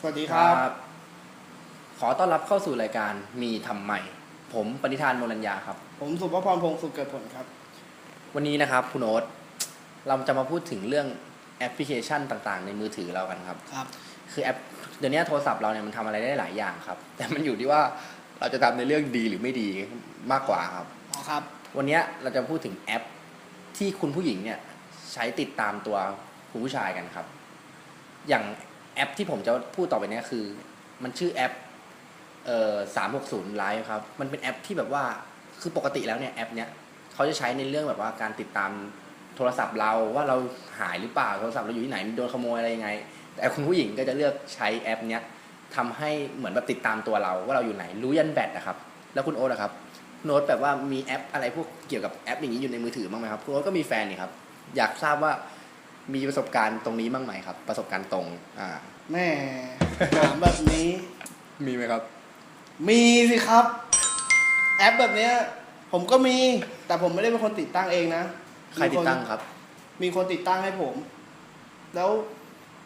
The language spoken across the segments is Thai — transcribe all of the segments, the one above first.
สวัสดีครับ ขอต้อนรับเข้าสู่รายการมีทำใหม่ ผมปณิธานโมรัญญาครับ ผมสุภพรพงศ์สุขเกิดผลครับ วันนี้นะครับคุณโอ๊ตเราจะมาพูดถึงเรื่องแอปพลิเคชันต่างๆ ในมือถือเรากันครับ ครับ คือแอปเดี๋ยวนี้โทรศัพท์เราเนี่ยมันทำอะไรได้หลายอย่างครับ แต่มันอยู่ที่ว่าเราจะทำในเรื่องดีหรือไม่ดีมากกว่าครับอ๋อครับ วันนี้เราจะพูดถึงแอปที่คุณผู้หญิงเนี่ยใช้ติดตามตัวคุณผู้ชายกันครับ อย่าง แอปที่ผมจะพูดต่อไปนี้คือ มันชื่อแอปเอ่อสามหกศูนย์ไลฟ์ครับ มันเป็นแอปที่แบบว่าคือปกติแล้วเนี่ยแอปเนี้ยเขาจะใช้ในเรื่องแบบว่าการติดตามโทรศัพท์เราว่าเราหายหรือเปล่าโทรศัพท์เราอยู่ที่ไหนโดนขโมยอะไรยังไง แต่คุณผู้หญิงก็จะเลือกใช้แอปเนี้ยทำให้เหมือนแบบติดตามตัวเราว่าเราอยู่ไหนรู้ยันแบตนะครับ แล้วคุณโอ๊ตนะครับโน้ตแบบว่ามีแอปอะไรพวกเกี่ยวกับแอปอย่างนี้อยู่ในมือถือบ้างไหมครับคุณโอ๊ตก็มีแฟนนี่ครับอยากทราบว่า มีประสบการณ์ตรงนี้บ้างไหมครับ ประสบการณ์ตรง อ่า แม่ถามแบบนี้ มีไหมครับ มีสิครับ แอปแบบเนี้ย ผมก็มี แต่ผมไม่ได้เป็นคนติดตั้งเองนะใครติดตั้งครับ มีคนติดตั้งให้ผม แล้ว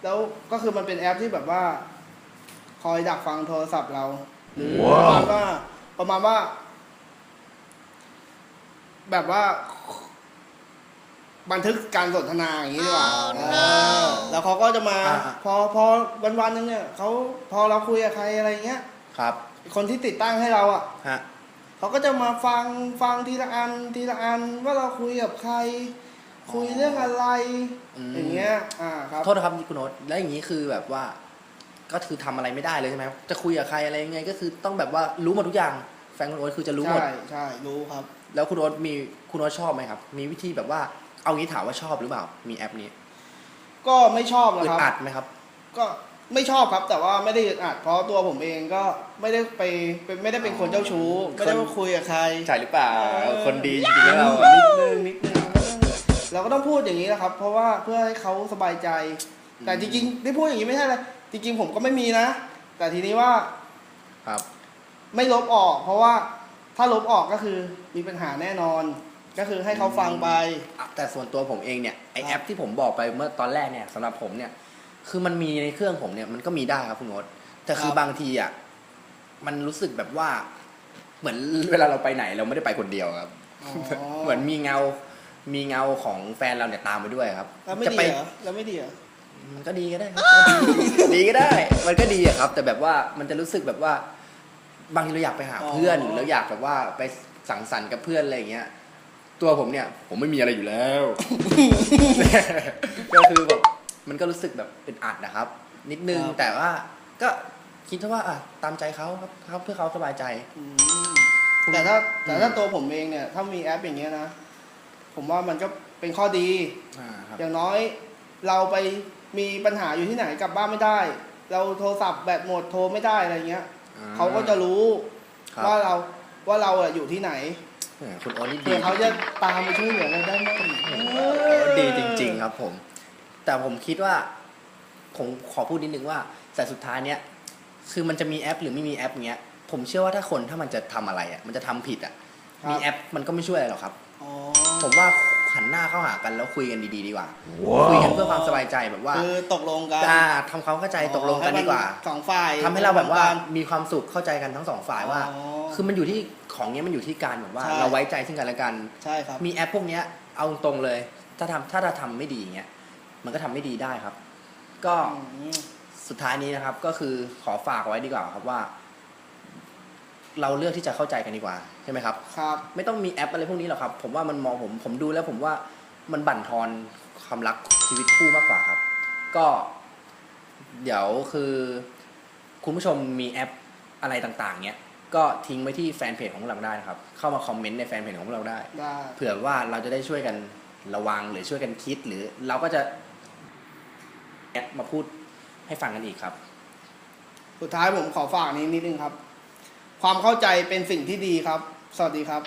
แล้วก็คือมันเป็นแอปที่แบบว่า คอยดักฟังโทรศัพท์เรา หรือประมาณว่า ประมาณว่า แบบว่า บันทึกการสนทนาอย่างนี้ดีกว่าเออแล้วเขาก็จะมา อ่า พอพอวันวันๆนึงเนี่ยเขาพอเราคุยกับใครอะไรเงี้ย ครับคนที่ติดตั้งให้เราอะฮะเขาก็จะมาฟังฟังทีละอันทีละอันว่าเราคุยกับใคร คุยเรื่องอะไรอืมอย่างเงี้ย อ่าครับโทษนะครับคุณโน้ตแล้วอย่างนี้คือแบบว่า ก็คือทำอะไรไม่ได้เลยใช่ไหมครับจะคุยกับใครอะไรยังไง ก็คือต้องแบบว่ารู้หมดทุกอย่าง แฟนคุณโอ๊ตคือจะรู้หมด ใช่ใช่รู้ครับ แล้วคุณโอ๊ตมีคุณโอ๊ตชอบไหมครับ มีวิธีแบบว่า เอางี้ถามว่าชอบหรือเปล่า มีแอปนี้ก็ไม่ชอบนะอึดครับ อัดไหมครับ ก็ไม่ชอบครับ แต่ว่าไม่ได้อึดอัดเพราะตัวผมเองก็ไม่ได้ไปเป็นไม่ได้เป็นคนเจ้าชู้อ๋อไม่ได้มาคุยกับใคร ใช่หรือเปล่าเออคนดีจริงๆแล้วเราอะนิดนึงนิดนึง เราก็ต้องพูดอย่างนี้นะครับ เพราะว่าเพื่อให้เขาสบายใจ แต่จริงๆที่พูดอย่างนี้ไม่ใช่เลยจริง ๆ ผมก็ไม่มีนะ แต่ทีนี้ว่าครับ ไม่ลบออก เพราะว่าถ้าลบออกก็คือมีปัญหาแน่นอน ก็คือให้เขาฟังไปอะแต่ส่วนตัวผมเองเนี่ยไอครับแอปที่ผมบอกไปเมื่อตอนแรกเนี่ยสำหรับผมเนี่ย คือมันมีในเครื่องผมเนี่ยมันก็มีได้ครับคุณโน้ตแต่คือบางทีอะมันรู้สึกแบบว่า เหมือนเวลาเราไปไหนเราไม่ได้ไปคนเดียวครับอ๋อเหมือนมีเงา มีเงาของแฟนเราเนี่ยตามไปด้วยครับแล้วไม่จะดีไปเหรอแล้วไม่ดีเหรอมันก็ดีก็ได้ครับดีก็ได้ มันก็ดีอะครับ แต่แบบว่ามันจะรู้สึกแบบว่า บางทีเราอยากไปหาเพื่อนหรือเราอยากแบบว่าไปสังสรรค์กับเพื่อนอะไรอย่างเงี้ย ตัวผมเนี่ย ผมไม่มีอะไรอยู่แล้ว ก็คือแบบมันก็รู้สึกแบบอึดอัดนะครับ นิดนึงครับ แต่ว่าก็คิดว่าอะตามใจเขาครับครับเพื่อเขาสบายใจ อืมแต่ถ้าแต่ถ้าตัวผมเองเนี่ย ถ้ามีแอปอย่างเงี้ยนะ ผมว่ามันก็เป็นข้อดี อ่าครับ อย่างน้อยเราไปมีปัญหาอยู่ที่ไหนกลับบ้านไม่ได้ เราโทรศัพท์แบตหมดโทรไม่ได้อะไรเงี้ยอ่เขาก็จะรู้ครับ ว่าเราว่าเราอะอยู่ที่ไหนแหม คุณโอนี่ดีเพื่อเขาจะตามไปช่วยเหลือเราได้ไหมดีจริง ๆ ครับผม แต่ผมคิดว่าผมขอพูดนิดนึงว่า แต่สุดท้ายเนี้ยคือมันจะมีแอปหรือไม่มีแอปเงี้ย ผมเชื่อว่าถ้าคนถ้ามันจะทำอะไรอะมันจะทำผิดอะมีแอปมันก็ไม่ช่วยอะไรหรอกครับอ๋อผมว่า หันหน้าเข้าหากันแล้วคุยกันดีๆดีกว่า คุยกันเพื่อความสบายใจแบบว่าคือตกลงกันจะทำความเข้าใจตกลงกันดีกว่าให้มันสองฝ่ายทำให้เราแบบว่าตกลงกันมีความสุขเข้าใจกันทั้งสองฝ่ายว่าอ๋อคือมันอยู่ที่ของเนี้ยมันอยู่ที่การแบบว่าใช่เราไว้ใจซึ่งกันและกันใช่ครับมีแอปพวกเนี้ยเอาตรงๆเลย ถ้าทำถ้าเราทำไม่ดีอย่างเงี้ยมันก็ทำไม่ดีได้ครับ ก็อืมสุดท้ายนี้นะครับ ก็คือขอฝากไว้ดีกว่าครับว่า เราเลือกที่จะเข้าใจกันดีกว่าใช่ไหมครับ ครับ ไม่ต้องมีแอปอะไรพวกนี้หรอกครับ ผมว่ามันมองผมผมดูแล้วผมว่ามันบั่นทอนความรักชีวิตคู่มากกว่าครับ ก็ เดี๋ยวคือ คุณผู้ชมมีแอปอะไรต่างๆเนี้ยก็ทิ้งไว้ที่แฟนเพจของพวกเราได้นะครับ เข้ามาคอมเมนต์ในแฟนเพจของพวกเราได้ ได้ เผื่อว่าเราจะได้ช่วยกันระวังหรือช่วยกันคิดหรือเราก็จะมาพูดให้ฟังกันอีกครับ สุดท้ายผมขอฝากนี้นิดนึงครับ ความเข้าใจเป็นสิ่งที่ดีครับ สวัสดีครับ